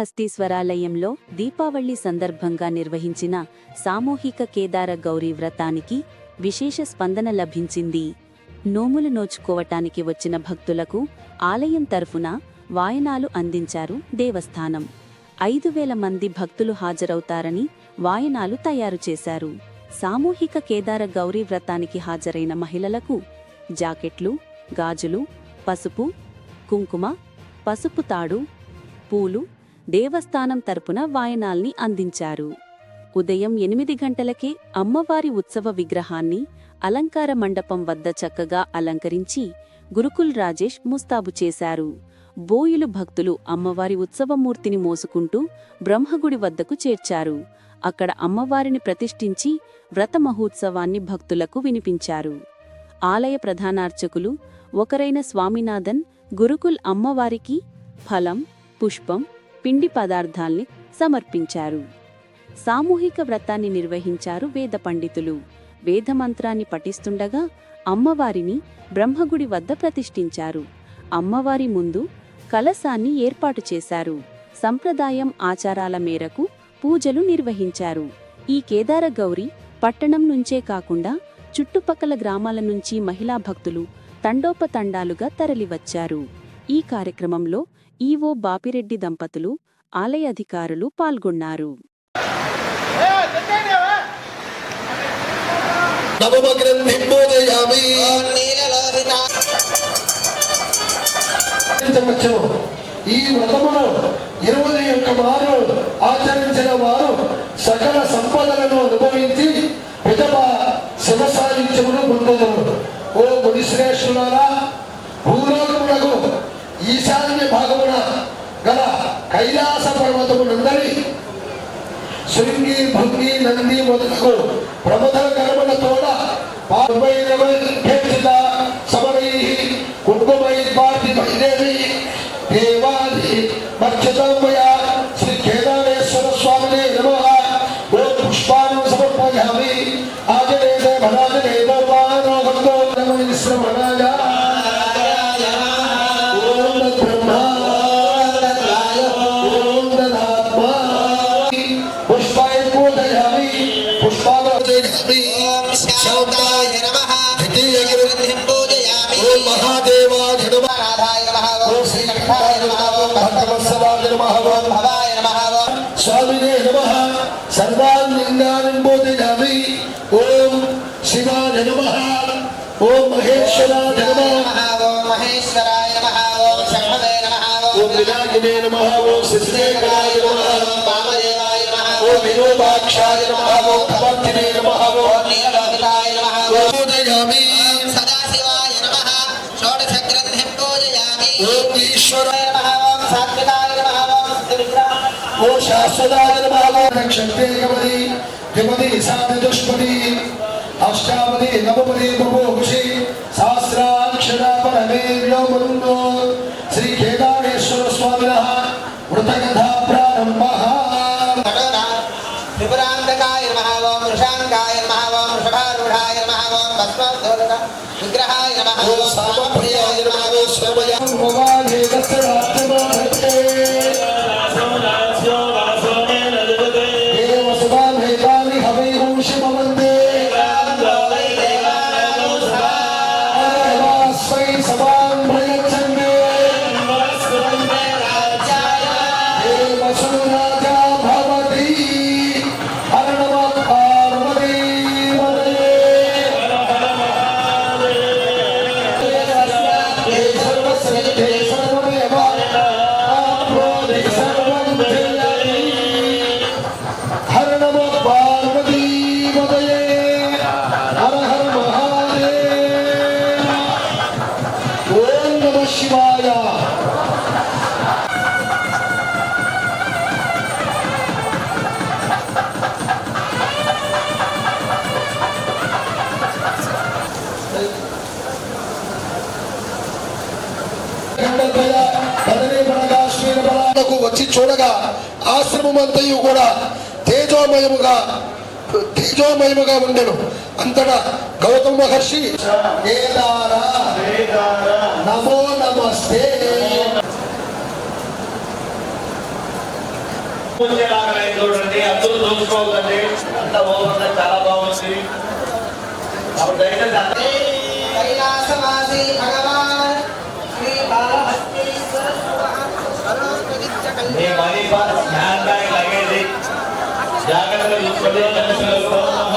శ్రీకాళహస్తీశ్వరాలయంలో దీపావళి సందర్భంగా నిర్వహించిన సామూహిక కేదార గౌరీ వ్రతానికి విశేష స్పందన లభించింది. నోములు నోచుకోవటానికి వచ్చిన భక్తులకు ఆలయం తరఫున వాయనాలు అందించారు దేవస్థానం. ఐదు వేల మంది భక్తులు హాజరవుతారని వాయనాలు తయారు చేశారు. సామూహిక కేదార గౌరీ వ్రతానికి హాజరైన మహిళలకు జాకెట్లు గాజులు పసుపు కుంకుమ పసుపు తాడు పూలు దేవస్థానం తరపున వాయనాల్ని అందించారు. ఉదయం ఎనిమిది గంటలకే అమ్మవారి ఉత్సవ విగ్రహాన్ని అలంకార మండపం వద్ద చక్కగా అలంకరించి గురుకుల్ రాజేష్ ముస్తాబు చేశారు. బోయులు భక్తులు అమ్మవారి ఉత్సవమూర్తిని మోసుకుంటూ బ్రహ్మగుడి వద్దకు చేర్చారు. అక్కడ అమ్మవారిని ప్రతిష్ఠించి వ్రత మహోత్సవాన్ని భక్తులకు వినిపించారు. ఆలయ ప్రధానార్చకులు ఒకరైన స్వామినాథన్ గురుకుల్ అమ్మవారికి ఫలం పుష్పం పిండి పదార్థాల్ని సమర్పించారు. సామూహిక వ్రతాన్ని నిర్వహించారు వేద పండితులు. వేదమంత్రాన్ని పఠిస్తుండగా అమ్మవారిని బ్రహ్మగుడి వద్ద ప్రతిష్ఠించారు. అమ్మవారి ముందు కలశాన్ని ఏర్పాటు చేశారు. సంప్రదాయం ఆచారాల మేరకు పూజలు నిర్వహించారు. ఈ కేదార గౌరి పట్టణం నుంచే కాకుండా చుట్టుపక్కల గ్రామాల నుంచి మహిళా భక్తులు తండోపతండాలుగా తరలివచ్చారు. ఈ కార్యక్రమంలో ఈవో బాపిరెడ్డి దంపతులు ఆలయ అధికారులు పాల్గొన్నారు. ఈ వ్రతమును ఇరవై ఒక్క వారు ఆచరించిన వారు సకల సంపదలను అనుభవించి ఈశాన్య భాగమున గల కైలాస పర్వతమునందరి శృంగి భృంగి నంది మొదలకు ప్రమథ కర్మల తోడ పార్వైరవై స్వామినే నమ సర్వాలింగాన్ని పూజయామి ఓం శివాయ నమ ఓం మహేశ్వరాయ నమ ఓం మహేశ్వరాయ నమ ఓం శంభవే నమ ఓం వినాయకనే నమ ఓం శిశేఖరాయ నమ ఓం ఓం వినోదాక్షాయ నమ ఓం ఓ శాశ్వతాయ నమః రక్షంతే గమది గమది సాధ దుష్పది అష్టావది నవపది బహుషి సహస్రాక్షర పరమే వ్యోమరుండో శ్రీ కేదారేశ్వర స్వామినః వృతకథా ప్రారంభః నటోనా త్రిపురాంతకాయ నమః ఓం వృషాంకాయ నమః ఓం వృషభారూఢాయ నమః ఓం భస్మోద్ధోదక విగ్రహాయ నమః ఓం ఓం శివాయ వచ్చి చూడగా ఆశ్రమమంతయు కూడా తేజోమయముగా తేజోమయముగా ఉండెను. అంతటా గౌతమ మహర్షి నమో నమస్తే. చూడండి అందరూ చూసుకోవద్దండి అంత ఓవర్గా చాలా బాగుంది. అప్పుడు దయచేసి కైలాసవాసి Shabbat Shalom.